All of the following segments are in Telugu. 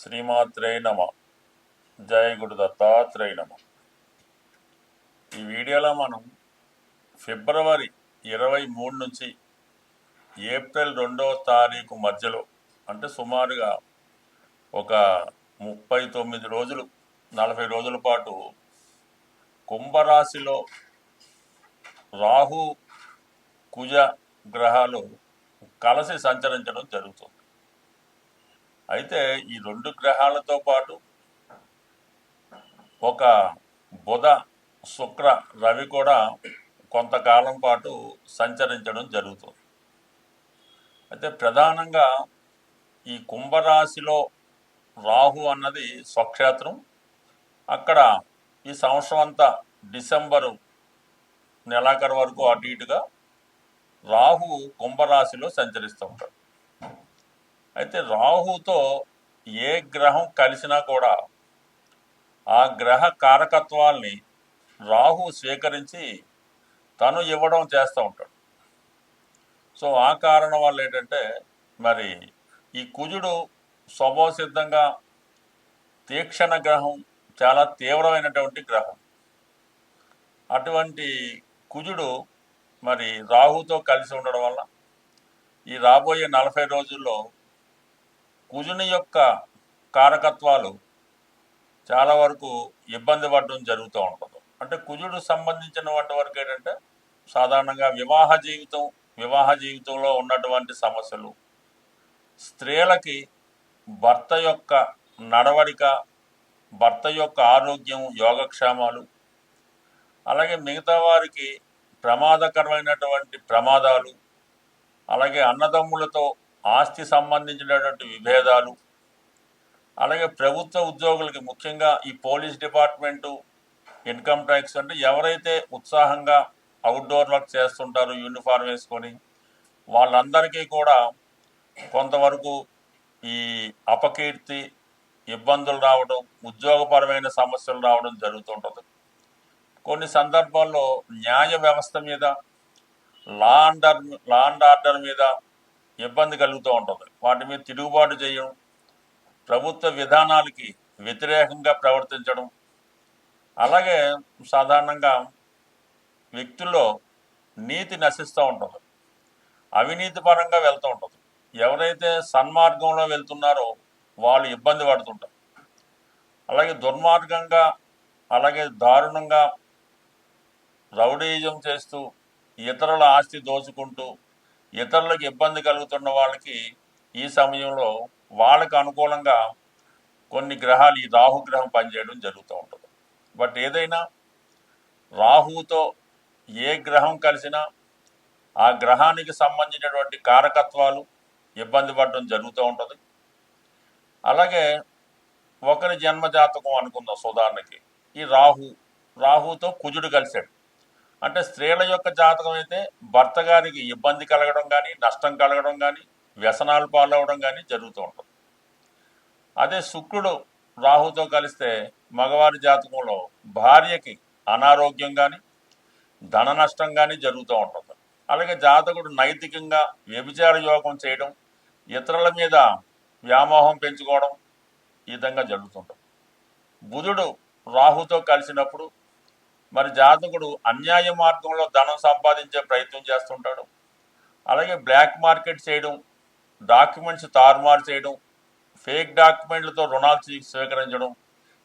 శ్రీమాత్రే నమ. జయ గురు దత్తాత్రేయ నమ. ఈ వీడియోలో మనం ఫిబ్రవరి ఇరవై మూడు నుంచి ఏప్రిల్ రెండవ తారీఖు మధ్యలో అంటే సుమారుగా ఒక ముప్పై తొమ్మిది రోజులు నలభై రోజుల పాటు కుంభరాశిలో రాహు కుజ గ్రహాలు కలిసి సంచరించడం జరుగుతుంది. అయితే ఈ రెండు గ్రహాలతో పాటు ఒక బుధ శుక్ర రవి కూడా కొంతకాలం పాటు సంచరించడం జరుగుతుంది. అయితే ప్రధానంగా ఈ కుంభరాశిలో రాహు అన్నది స్వక్షేత్రం. అక్కడ ఈ సంవత్సరం అంతా డిసెంబరు నెలాఖరు వరకు అటు ఇటుగా రాహు కుంభరాశిలో సంచరిస్తూ ఉంటాడు. అయితే రాహుతో ఏ గ్రహం కలిసినా కూడా ఆ గ్రహ కారకత్వాల్ని రాహు స్వీకరించి తను ఇవ్వడం చేస్తూ ఉంటాడు. సో ఆ కారణం వల్ల ఏంటంటే మరి ఈ కుజుడు స్వభావసిద్ధంగా తీక్షణ గ్రహం చాలా తీవ్రమైనటువంటి గ్రహం. అటువంటి కుజుడు మరి రాహుతో కలిసి ఉండడం వల్ల ఈ రాబోయే నలభై రోజుల్లో కుజుని యొక్క కారకత్వాలు చాలా వరకు ఇబ్బంది పడడం జరుగుతూ ఉంటుంది. అంటే కుజుడు సంబంధించిన వరకు ఏంటంటే సాధారణంగా వివాహ జీవితం వివాహ జీవితంలో ఉన్నటువంటి సమస్యలు. స్త్రీలకి భర్త యొక్క నడవడిక భర్త యొక్క ఆరోగ్యం యోగక్షేమాలు అలాగే మిగతా వారికి ప్రమాదకరమైనటువంటి ప్రమాదాలు అలాగే అన్నదమ్ములతో ఆస్తి సంబంధించినటువంటి విభేదాలు అలాగే ప్రభుత్వ ఉద్యోగులకి ముఖ్యంగా ఈ పోలీస్ డిపార్ట్మెంటు ఇన్కమ్ ట్యాక్స్ అంటే ఎవరైతే ఉత్సాహంగా అవుట్డోర్ వర్క్ చేస్తుంటారో యూనిఫామ్ వేసుకొని వాళ్ళందరికీ కూడా కొంతవరకు ఈ అపకీర్తి ఇబ్బందులు రావడం ఉద్యోగపరమైన సమస్యలు రావడం జరుగుతుంటుంది. కొన్ని సందర్భాల్లో న్యాయ వ్యవస్థ మీద law under law and order మీద ఇబ్బంది కలుగుతూ ఉంటుంది. వాటి మీద తిరుగుబాటు చేయడం ప్రభుత్వ విధానాలకి వ్యతిరేకంగా ప్రవర్తించడం. అలాగే సాధారణంగా వ్యక్తుల్లో నీతి నశిస్తూ ఉంటుంది. అవినీతి పరంగా వెళ్తూ ఉంటుంది. ఎవరైతే సన్మార్గంలో వెళ్తున్నారో వాళ్ళు ఇబ్బంది పడుతుంటారు. అలాగే దుర్మార్గంగా అలాగే దారుణంగా రౌడీజం చేస్తూ ఇతరుల ఆస్తి దోచుకుంటూ ఇతరులకు ఇబ్బంది కలుగుతున్న వాళ్ళకి ఈ సమయంలో వాళ్ళకు అనుకూలంగా కొన్ని గ్రహాలు ఈ రాహుగ్రహం పనిచేయడం జరుగుతూ ఉంటుంది. బట్ ఏదైనా రాహుతో ఏ గ్రహం కలిసినా ఆ గ్రహానికి సంబంధించినటువంటి కారకత్వాలు ఇబ్బంది పడడం జరుగుతూ ఉంటుంది. అలాగే ఒకరి జన్మ జాతకం అనుకుందాం సుధారణకి. ఈ రాహు రాహుతో కుజుడు కలిశాడు. అంటే స్త్రీల యొక్క జాతకం అయితే భర్త గారికి ఇబ్బంది కలగడం కానీ నష్టం కలగడం కానీ వ్యసనాలు పాలవడం కానీ జరుగుతూ ఉంటుంది. అదే శుక్రుడు రాహుతో కలిస్తే మగవారి జాతకంలో భార్యకి అనారోగ్యం కానీ ధన నష్టం కానీ జరుగుతూ ఉంటుంది. అలాగే జాతకుడు నైతికంగా వ్యభిచార యోగం చేయడం ఇతరుల మీద వ్యామోహం పెంచుకోవడం ఈ విధంగా జరుగుతుంటుంది. బుధుడు రాహుతో కలిసినప్పుడు మరి జాతకుడు అన్యాయ మార్గంలో ధనం సంపాదించే ప్రయత్నం చేస్తుంటాడు. అలాగే బ్లాక్ మార్కెట్ చేయడం డాక్యుమెంట్స్ తారుమారు చేయడం ఫేక్ డాక్యుమెంట్లతో రుణాలు స్వీకరించడం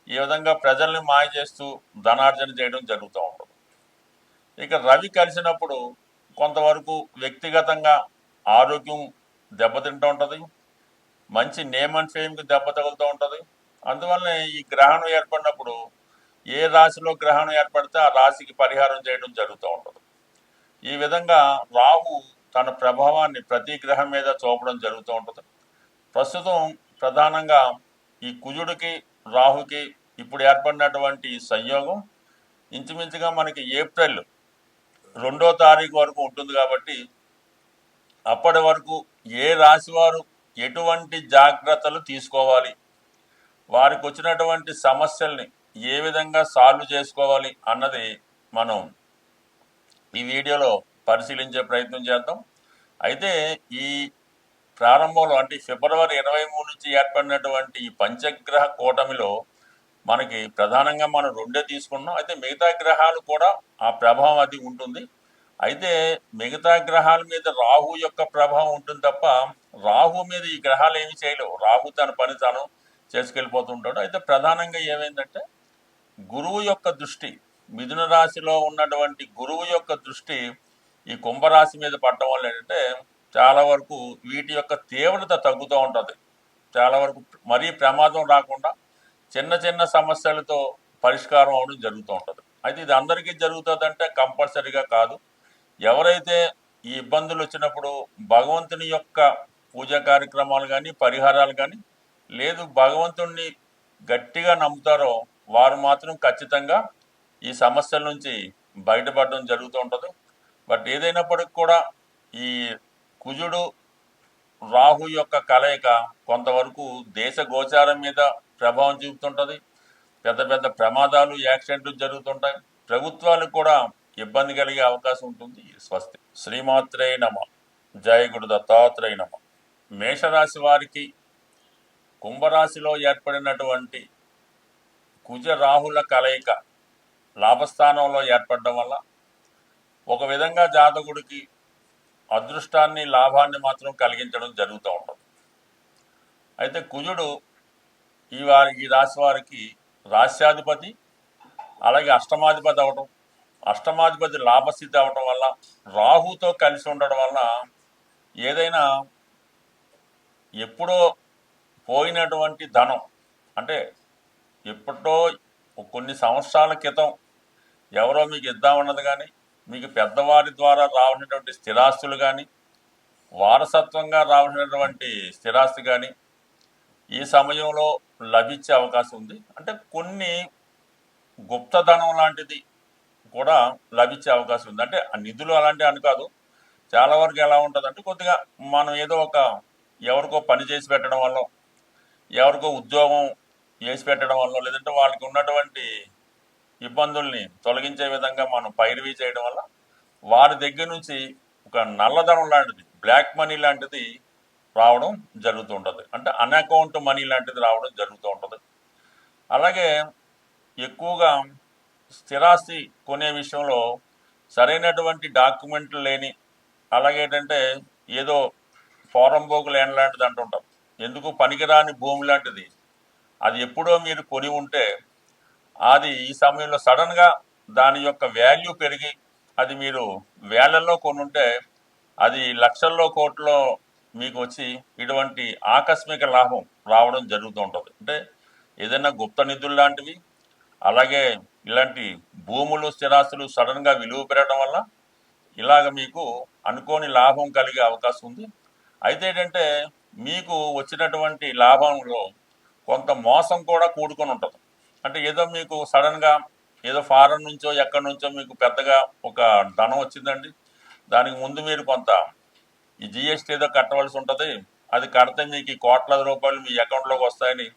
ఈ విధంగా ప్రజల్ని మాయ చేస్తూ ధనార్జన చేయడం జరుగుతూ ఉంటుంది. ఇక రవి కలిసినప్పుడు కొంతవరకు వ్యక్తిగతంగా ఆరోగ్యం దెబ్బతింటూ ఉంటుంది. మంచి నేమ్ అండ్ ఫేమ్కి దెబ్బ తగులుతూ ఉంటుంది. అందువల్ల ఈ గ్రహణం ఏర్పడినప్పుడు ఏ రాశిలో గ్రహణం ఏర్పడితే ఆ రాశికి పరిహారం చేయడం జరుగుతూ ఉంటుంది ఈ విధంగా రాహు తన ప్రభావాన్ని ప్రతి గ్రహం మీద చూపడం జరుగుతూ ఉంటుంది. ప్రస్తుతం ప్రధానంగా ఈ కుజుడికి రాహుకి ఇప్పుడు ఏర్పడినటువంటి సంయోగం ఇంచుమించుగా మనకి ఏప్రిల్ రెండో తారీఖు వరకు ఉంటుంది కాబట్టి అప్పటి వరకు ఏ రాశి వారు ఎటువంటి జాగ్రత్తలు తీసుకోవాలి? వారికి వచ్చినటువంటి సమస్యల్ని ఏ విధంగా సాల్వ్ చేసుకోవాలి అన్నది మనం ఈ వీడియోలో పరిశీలించే ప్రయత్నం చేద్దాం. అయితే ఈ ప్రారంభంలో అంటే ఫిబ్రవరి ఇరవై మూడు నుంచి ఏర్పడినటువంటి ఈ పంచగ్రహ కూటమిలో మనకి ప్రధానంగా మనం రెండే తీసుకున్నాం. అయితే మిగతా గ్రహాలు కూడా ఆ ప్రభావం అది ఉంటుంది. అయితే మిగతా గ్రహాల మీద రాహు యొక్క ప్రభావం ఉంటుంది తప్ప రాహు మీద ఈ గ్రహాలు ఏమి చేయలేవు. రాహు తన పని తాను చేసుకెళ్ళిపోతుంటాడు. అయితే ప్రధానంగా ఏమైందంటే గురువు యొక్క దృష్టి మిథున రాశిలో ఉన్నటువంటి గురువు యొక్క దృష్టి ఈ కుంభరాశి మీద పడటం వల్ల ఏంటంటే చాలా వరకు వీటి యొక్క తీవ్రత తగ్గుతూ ఉంటుంది. చాలా వరకు మరీ ప్రమాదం రాకుండా చిన్న చిన్న సమస్యలతో పరిష్కారం అవడం జరుగుతూ ఉంటుంది. అయితే ఇది అందరికీ జరుగుతుందంటే కంపల్సరీగా కాదు. ఎవరైతే ఈ ఇబ్బందులు వచ్చినప్పుడు భగవంతుని యొక్క పూజా కార్యక్రమాలు కానీ పరిహారాలు కానీ లేదు భగవంతుణ్ణి గట్టిగా నమ్ముతారో వారు మాత్రం ఖచ్చితంగా ఈ సమస్యల నుంచి బయటపడడం జరుగుతూ ఉంటుంది. బట్ ఏదైనప్పటికి కూడా ఈ కుజుడు రాహు యొక్క కలయిక కొంతవరకు దేశ గోచారం మీద ప్రభావం చూపుతుంటుంది. పెద్ద పెద్ద ప్రమాదాలు యాక్సిడెంట్లు జరుగుతుంటాయి. ప్రభుత్వాలకు కూడా ఇబ్బంది కలిగే అవకాశం ఉంటుంది. స్వస్తి. శ్రీమాత్రే నమ. జయ గురు దత్తాత్రేయ నమ. మేషరాశి వారికి కుంభరాశిలో ఏర్పడినటువంటి కుజ రాహుల కలయిక లాభస్థానంలో ఏర్పడడం వల్ల ఒక విధంగా జాతకుడికి అదృష్టాన్ని లాభాన్ని మాత్రం కలిగించడం జరుగుతూ ఉంటుంది. అయితే కుజుడు ఈ వారి ఈ రాశి వారికి రాశ్యాధిపతి అలాగే అష్టమాధిపతి అవటం అష్టమాధిపతి లాభస్థితి అవటం వల్ల రాహుతో కలిసి ఉండడం వల్ల ఏదైనా ఎప్పుడో పోయినటువంటి ధనం అంటే ఎప్పుడో కొన్ని సంవత్సరాల క్రితం ఎవరో మీకు ఇద్దామన్నది కానీ మీకు పెద్దవారి ద్వారా రావనటువంటి స్థిరాస్తులు కానీ వారసత్వంగా రావనటువంటి స్థిరాస్తి కానీ ఈ సమయంలో లభించే అవకాశం ఉంది. అంటే కొన్ని గుప్తధనం లాంటిది కూడా లభించే అవకాశం ఉంది. అంటే ఆ నిధులు అలాంటివి అని కాదు. చాలా వరకు ఎలా ఉంటుంది అంటే కొద్దిగా మనం ఏదో ఒక ఎవరికో పని చేసి పెట్టడం వల్ల ఎవరికో ఉద్యోగం చేసి పెట్టడం వల్ల లేదంటే వాళ్ళకి ఉన్నటువంటి ఇబ్బందుల్ని తొలగించే విధంగా మనం పైరవీ చేయడం వల్ల వారి దగ్గర నుంచి ఒక నల్లధనం లాంటిది బ్లాక్ మనీ లాంటిది రావడం జరుగుతూ ఉంటుంది. అంటే అన్అకౌంట్ మనీ లాంటిది రావడం జరుగుతూ ఉంటుంది. అలాగే ఎక్కువగా స్థిరాస్తి కొనే విషయంలో సరైనటువంటి డాక్యుమెంట్లు లేని అలాగే ఏంటంటే ఏదో బోకు లేని లాంటిది అంటుంటారు ఎందుకు పనికిరాని భూమి లాంటిది అది ఎప్పుడో మీరు కొని ఉంటే అది ఈ సమయంలో సడన్గా దాని యొక్క వాల్యూ పెరిగి అది మీరు వేలల్లో కొనుంటే అది లక్షల్లో కోట్లో మీకు వచ్చి ఇటువంటి ఆకస్మిక లాభం రావడం జరుగుతూ ఉంటుంది. అంటే ఏదైనా గుప్త నిధులు లాంటివి అలాగే ఇలాంటి భూములు స్థిరాస్తులు సడన్గా విలువ పెరగడం వల్ల ఇలాగ మీకు అనుకోని లాభం కలిగే అవకాశం ఉంది. అయితే ఏంటంటే మీకు వచ్చినటువంటి లాభంలో కొంత మోసం కూడా కూడుకొని ఉంటుంది. అంటే ఏదో మీకు సడన్గా ఏదో ఫారెన్ నుంచో ఎక్కడి నుంచో మీకు పెద్దగా ఒక ధనం వచ్చిందండి. దానికి ముందు మీరు కొంత ఈ జిఎస్టీ ఏదో కట్టవలసి ఉంటుంది. అది కడితే మీకు ఈ కోట్లాది రూపాయలు మీ అకౌంట్లోకి వస్తాయని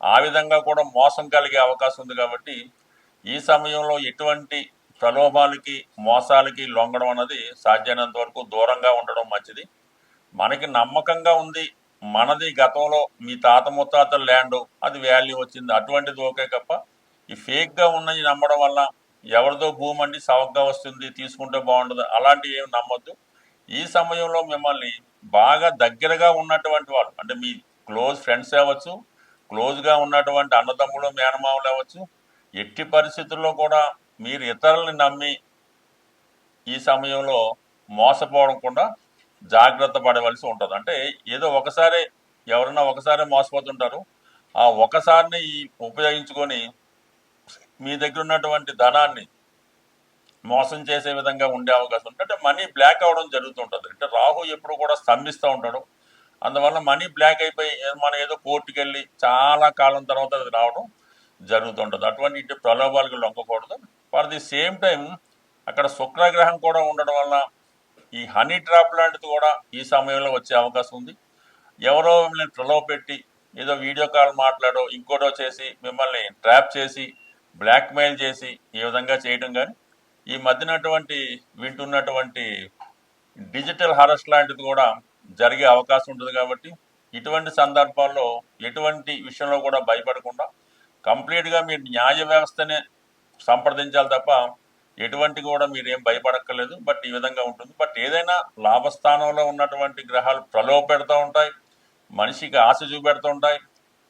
ఆ విధంగా కూడా మోసం కలిగే అవకాశం ఉంది కాబట్టి ఈ సమయంలో ఎటువంటి ప్రలోభాలకి మోసాలకి లొంగడం అన్నది సాధ్యమైనంత వరకు దూరంగా ఉండడం మంచిది. మనకి నమ్మకంగా ఉంది మనది గతంలో మీ తాత ముత్తాతల ల్యాండ్ అది వాల్యూ వచ్చింది. అటువంటిది ఓకే తప్ప ఈ ఫేక్గా ఉన్నది నమ్మడం వల్ల ఎవరిదో భూమి అండి సవగ్గా వస్తుంది తీసుకుంటే బాగుండదు. అలాంటివి ఏమి నమ్మొద్దు. ఈ సమయంలో మిమ్మల్ని బాగా దగ్గరగా ఉన్నటువంటి వాళ్ళు అంటే మీ క్లోజ్ ఫ్రెండ్స్ అవ్వచ్చు క్లోజ్గా ఉన్నటువంటి అన్నదమ్ములు మేనమావులు అవ్వచ్చు ఎట్టి పరిస్థితుల్లో కూడా మీరు ఇతరులని నమ్మి ఈ సమయంలో మోసపోవకుండా జాగ్రత్త పడవలసి ఉంటుంది. అంటే ఏదో ఒకసారి ఎవరన్నా ఒకసారి మోసపోతుంటారు. ఆ ఒకసారిని ఉపయోగించుకొని మీ దగ్గర ఉన్నటువంటి ధనాన్ని మోసం చేసే విధంగా ఉండే అవకాశం ఉంటుంది అంటే మనీ బ్లాక్ అవడం జరుగుతుంటుంది. అంటే రాహు ఎప్పుడు కూడా స్తంభిస్తూ ఉంటాడు. అందువల్ల మనీ బ్లాక్ అయిపోయి మనం ఏదో కోర్టుకు వెళ్ళి చాలా కాలం తర్వాత అది రావడం జరుగుతుంటుంది. అటువంటి ఇటు ప్రలోభాలకు లొంగకూడదు. ఫర్ ది సేమ్ టైం అక్కడ శుక్రగ్రహం కూడా ఉండడం వల్ల ఈ హనీ ట్రాప్ లాంటిది కూడా ఈ సమయంలో వచ్చే అవకాశం ఉంది. ఎవరో మిమ్మల్ని ప్రలోభ పెట్టి ఏదో వీడియో కాల్ మాట్లాడో ఇంకోటో చేసి మిమ్మల్ని ట్రాప్ చేసి బ్లాక్మెయిల్ చేసి ఈ విధంగా చేయడం కానీ ఈ మధ్యనటువంటి వింటున్నటువంటి డిజిటల్ హరస్ లాంటిది కూడా జరిగే అవకాశం ఉంటుంది కాబట్టి ఇటువంటి సందర్భాల్లో ఎటువంటి విషయంలో కూడా భయపడకుండా కంప్లీట్గా మీరు న్యాయ వ్యవస్థనే సంప్రదించాలి తప్ప ఎటువంటి కూడా మీరు ఏం భయపడక్కర్లేదు బట్ ఈ విధంగా ఉంటుంది. బట్ ఏదైనా లాభస్థానంలో ఉన్నటువంటి గ్రహాలు ప్రలోభ పెడుతూ ఉంటాయి మనిషికి ఆశ చూపెడుతూ ఉంటాయి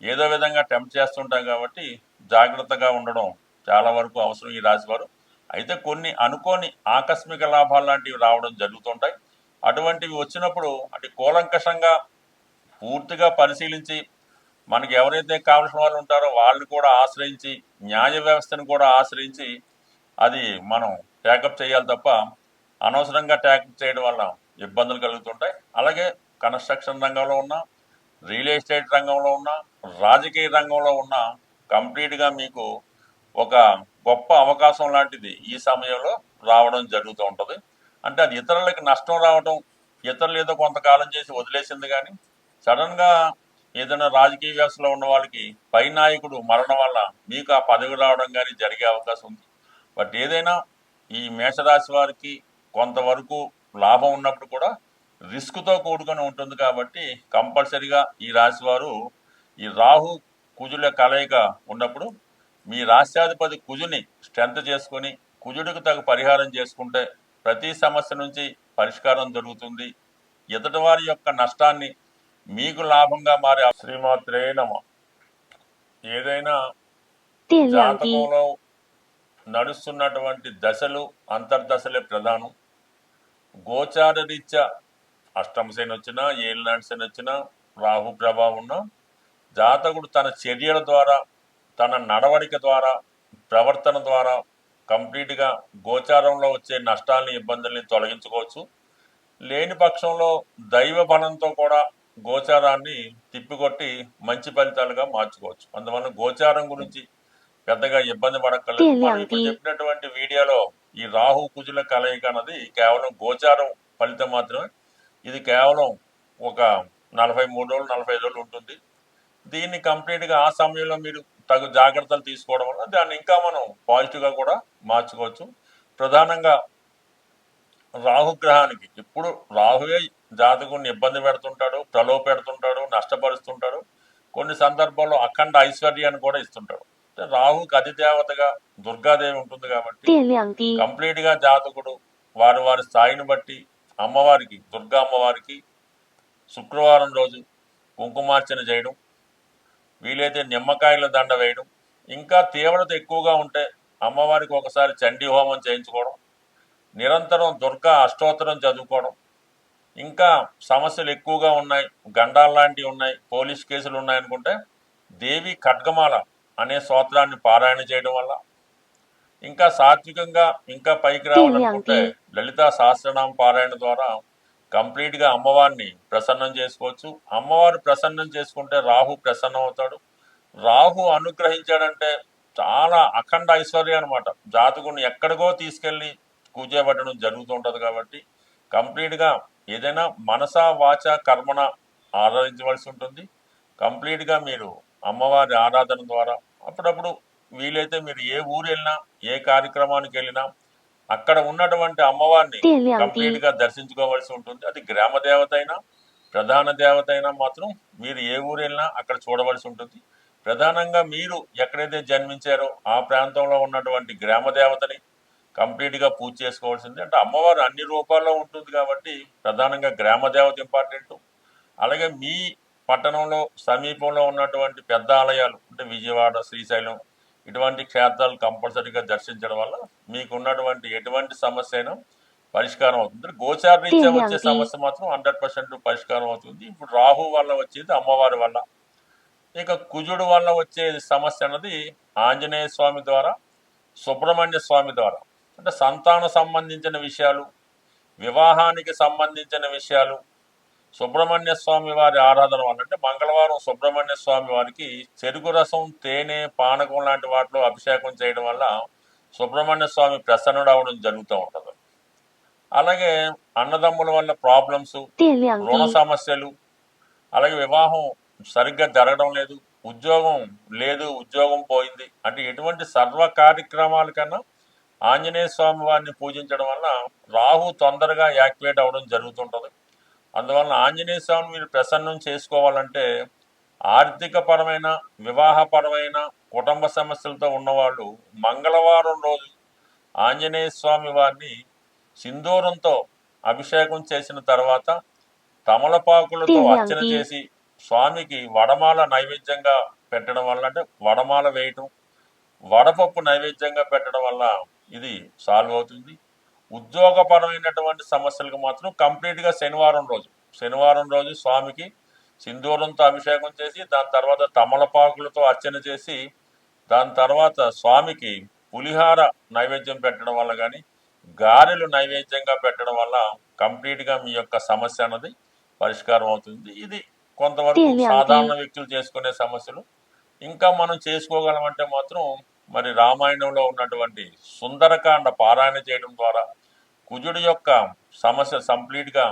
ఏదో విధంగా టెంప్ట్ చేస్తుంటాయి కాబట్టి జాగ్రత్తగా ఉండడం చాలా వరకు అవసరం ఈ రాశివారు. అయితే కొన్ని అనుకోని ఆకస్మిక లాభాలు లాంటివి రావడం జరుగుతుంటాయి అటువంటివి వచ్చినప్పుడు అంటే కూలంకషంగా పూర్తిగా పరిశీలించి మనకి ఎవరైతే కావలసిన వాళ్ళు ఉంటారో వాళ్ళని కూడా ఆశ్రయించి న్యాయ వ్యవస్థను కూడా ఆశ్రయించి అది మనం ట్యాకప్ చేయాలి తప్ప అనవసరంగా ట్యాకప్ చేయడం వల్ల ఇబ్బందులు కలుగుతుంటాయి. అలాగే కన్స్ట్రక్షన్ రంగంలో ఉన్న రియల్ ఎస్టేట్ రంగంలో ఉన్న రాజకీయ రంగంలో ఉన్న కంప్లీట్గా మీకు ఒక గొప్ప అవకాశం లాంటిది ఈ సమయంలో రావడం జరుగుతూ ఉంటుంది. అంటే అది ఇతరులకి నష్టం రావడం ఇతరులు ఏదో కొంతకాలం చేసి వదిలేసింది కానీ సడన్గా ఏదైనా రాజకీయ వ్యవస్థలో ఉన్న వాళ్ళకి పై నాయకుడు మరణం వల్ల మీకు ఆ పదవి రావడం కానీ జరిగే అవకాశం ఉంది. బట్ ఏదైనా ఈ మేషరాశి వారికి కొంతవరకు లాభం ఉన్నప్పుడు కూడా రిస్క్తో కూడుకొని ఉంటుంది కాబట్టి కంపల్సరిగా ఈ రాశి వారు ఈ రాహు కుజుల కలయిక ఉన్నప్పుడు మీ రాష్ట్రాధిపతి కుజుని స్ట్రెంత్ చేసుకొని కుజుడికి తగు పరిహారం చేసుకుంటే ప్రతి సమస్య నుంచి పరిష్కారం దొరుకుతుంది ఎదుటి వారి యొక్క నష్టాన్ని మీకు లాభంగా మారే శ్రీమాత్రే నమ. ఏదైనా జాతకంలో నడుస్తున్నటువంటి దశలు అంతర్దశలే ప్రధానం. గోచార రీత్యా అష్టమ వచ్చినా ఏలినాటి శని వచ్చినా రాహు ప్రభావం ఉన్నా జాతకుడు తన చర్యల ద్వారా తన నడవడిక ద్వారా ప్రవర్తన ద్వారా కంప్లీట్గా గోచారంలో వచ్చే నష్టాలని ఇబ్బందుల్ని తొలగించుకోవచ్చు. లేని పక్షంలో దైవ బలంతో కూడా గోచారాన్ని తిప్పికొట్టి మంచి ఫలితాలుగా మార్చుకోవచ్చు. అందువల్ల గోచారం గురించి పెద్దగా ఇబ్బంది పడక్కర్లేదు. మనం ఇప్పుడు చెప్పినటువంటి వీడియోలో ఈ రాహు కుజుల కలయిక అన్నది కేవలం గోచారం ఫలితం మాత్రమే. ఇది కేవలం ఒక నలభై మూడు రోజులు నలభై ఐదు రోజులు ఉంటుంది. దీన్ని కంప్లీట్గా ఆ సమయంలో మీరు తగు జాగ్రత్తలు తీసుకోవడం వల్ల దాన్ని ఇంకా మనం పాజిటివ్గా కూడా మార్చుకోవచ్చు. ప్రధానంగా రాహుగ్రహానికి ఇప్పుడు రాహువే జాతకుని ఇబ్బంది పెడుతుంటాడు ప్రలోభ పెడుతుంటాడు నష్టపరుస్తుంటాడు. కొన్ని సందర్భాల్లో అఖండ ఐశ్వర్యాన్ని కూడా ఇస్తుంటాడు. రాహుకి అధిదేవతగా దుర్గాదేవి ఉంటుంది కాబట్టి కంప్లీట్గా జాతకుడు వారి వారి స్థాయిని బట్టి అమ్మవారికి దుర్గా అమ్మవారికి శుక్రవారం రోజు కుంకుమార్చన చేయడం వీలైతే నిమ్మకాయల దండ వేయడం ఇంకా తీవ్రత ఎక్కువగా ఉంటే అమ్మవారికి ఒకసారి చండీ హోమం చేయించుకోవడం నిరంతరం దుర్గా అష్టోత్తరం చదువుకోవడం ఇంకా సమస్యలు ఎక్కువగా ఉన్నాయి గండాలు లాంటివి ఉన్నాయి పోలీస్ కేసులు ఉన్నాయనుకుంటే దేవి ఖడ్గమాల అనే స్తోత్రాన్ని పారాయణ చేయడం వల్ల ఇంకా సాత్వికంగా ఇంకా పైకి రావాలనుకుంటే లలిత సహస్రనామ పారాయణ ద్వారా కంప్లీట్గా అమ్మవారిని ప్రసన్నం చేసుకోవచ్చు. అమ్మవారు ప్రసన్నం చేసుకుంటే రాహు ప్రసన్నం అవుతాడు. రాహు అనుగ్రహించాడంటే చాలా అఖండ ఐశ్వర్యం అనమాట జాతకుని ఎక్కడికో తీసుకెళ్ళి కూర్చోబెట్టడం జరుగుతుంటది కాబట్టి కంప్లీట్గా ఏదైనా మనస వాచ కర్మణ ఆరాధించవలసి ఉంటుంది. కంప్లీట్గా మీరు అమ్మవారి ఆరాధన ద్వారా అప్పుడప్పుడు వీలైతే మీరు ఏ ఊరు వెళ్ళినా ఏ కార్యక్రమానికి వెళ్ళినా అక్కడ ఉన్నటువంటి అమ్మవారిని కంప్లీట్గా దర్శించుకోవాల్సి ఉంటుంది. అది గ్రామ దేవత అయినా ప్రధాన దేవత అయినా మాత్రం మీరు ఏ ఊరు వెళ్ళినా అక్కడ చూడవలసి ఉంటుంది. ప్రధానంగా మీరు ఎక్కడైతే జన్మించారో ఆ ప్రాంతంలో ఉన్నటువంటి గ్రామ దేవతని కంప్లీట్గా పూజ చేసుకోవాల్సింది. అంటే అమ్మవారు అన్ని రూపాల్లో ఉంటుంది కాబట్టి ప్రధానంగా గ్రామ దేవత ఇంపార్టెంట్. అలాగే మీ పట్టణంలో సమీపంలో ఉన్నటువంటి పెద్ద ఆలయాలు అంటే విజయవాడ శ్రీశైలం ఇటువంటి క్షేత్రాలు కంపల్సరీగా దర్శించడం వల్ల మీకు ఉన్నటువంటి ఎటువంటి సమస్య అయినా పరిష్కారం అవుతుంది. గోచార రీత్యా వచ్చే. సమస్య మాత్రం హండ్రెడ్ పర్సెంట్ పరిష్కారం అవుతుంది. ఇప్పుడు రాహు వల్ల వచ్చేది అమ్మవారి వల్ల. ఇక కుజుడు వల్ల వచ్చే సమస్య అన్నది ఆంజనేయ స్వామి ద్వారా సుబ్రహ్మణ్య స్వామి ద్వారా. అంటే సంతాన సంబంధించిన విషయాలు వివాహానికి సంబంధించిన విషయాలు సుబ్రహ్మణ్య స్వామి వారి ఆరాధన అంటే మంగళవారం సుబ్రహ్మణ్య స్వామి వారికి చెరుకు రసం తేనె పానకం లాంటి వాటిలో అభిషేకం చేయడం వల్ల సుబ్రహ్మణ్య స్వామి ప్రసన్నుడు అవడం జరుగుతూ ఉంటుంది. అలాగే అన్నదమ్ముల వల్ల ప్రాబ్లమ్స్ రుణ సమస్యలు అలాగే వివాహం సరిగ్గా జరగడం లేదు ఉద్యోగం లేదు ఉద్యోగం పోయింది అంటే ఎటువంటి సర్వ కార్యక్రమాల కన్నా ఆంజనేయ స్వామి వారిని పూజించడం వల్ల రాహు తొందరగా యాక్టివేట్ అవ్వడం జరుగుతుంటుంది. అందువలన ఆంజనేయ స్వామిని మీరు ప్రసన్నం చేసుకోవాలంటే ఆర్థికపరమైన వివాహపరమైన కుటుంబ సమస్యలతో ఉన్నవాళ్ళు మంగళవారం రోజు ఆంజనేయ స్వామి వారిని సింధూరంతో అభిషేకం చేసిన తర్వాత తమలపాకులతో అర్చన. చేసి స్వామికి వడమాల నైవేద్యంగా పెట్టడం వల్ల అంటే వడమాల వేయటం వడపప్పు నైవేద్యంగా పెట్టడం వల్ల ఇది సాల్వ్ అవుతుంది ఉద్యోగపరమైనటువంటి సమస్యలకు మాత్రం కంప్లీట్గా శనివారం రోజు శనివారం రోజు స్వామికి సింధూరంతో అభిషేకం చేసి దాని తర్వాత తమలపాకులతో అర్చన చేసి దాని తర్వాత స్వామికి పులిహార నైవేద్యం పెట్టడం వల్ల కానీ గారెలు నైవేద్యంగా పెట్టడం వల్ల కంప్లీట్గా మీ యొక్క సమస్య అన్నది పరిష్కారం అవుతుంది ఇది కొంతవరకు. సాధారణ వ్యక్తులు చేసుకునే సమస్యలు ఇంకా మనం చేసుకోగలమంటే మాత్రం మరి రామాయణంలో ఉన్నటువంటి సుందరకాండ పారాయణ చేయడం ద్వారా కుజుడి యొక్క సమస్య కంప్లీట్గా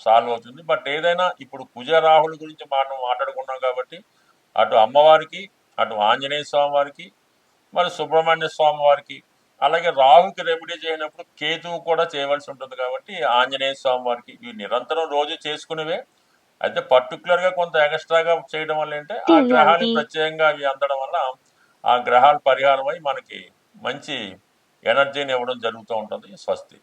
సాల్వ్ అవుతుంది బట్ ఏదైనా ఇప్పుడు కుజ రాహుల గురించి మనం మాట్లాడుకున్నాం కాబట్టి అటు అమ్మవారికి అటు ఆంజనేయ స్వామి వారికి మరి సుబ్రహ్మణ్య స్వామి వారికి అలాగే రాహుకి రెమెడీ చేయనప్పుడు కేతువు కూడా చేయవలసి ఉంటుంది కాబట్టి ఆంజనేయ స్వామి వారికి ఇవి నిరంతరం రోజు చేసుకునేవే అయితే పర్టికులర్గా కొంత ఎక్స్ట్రాగా చేయడం వల్ల ఏంటంటే ఆ. గ్రహాలు ప్రత్యేకంగా అవి అందడం వల్ల ఆ గ్రహాలు పరిహారమై మనకి మంచి ఎనర్జీని ఇవ్వడం జరుగుతూ ఉంటుంది స్వస్తి.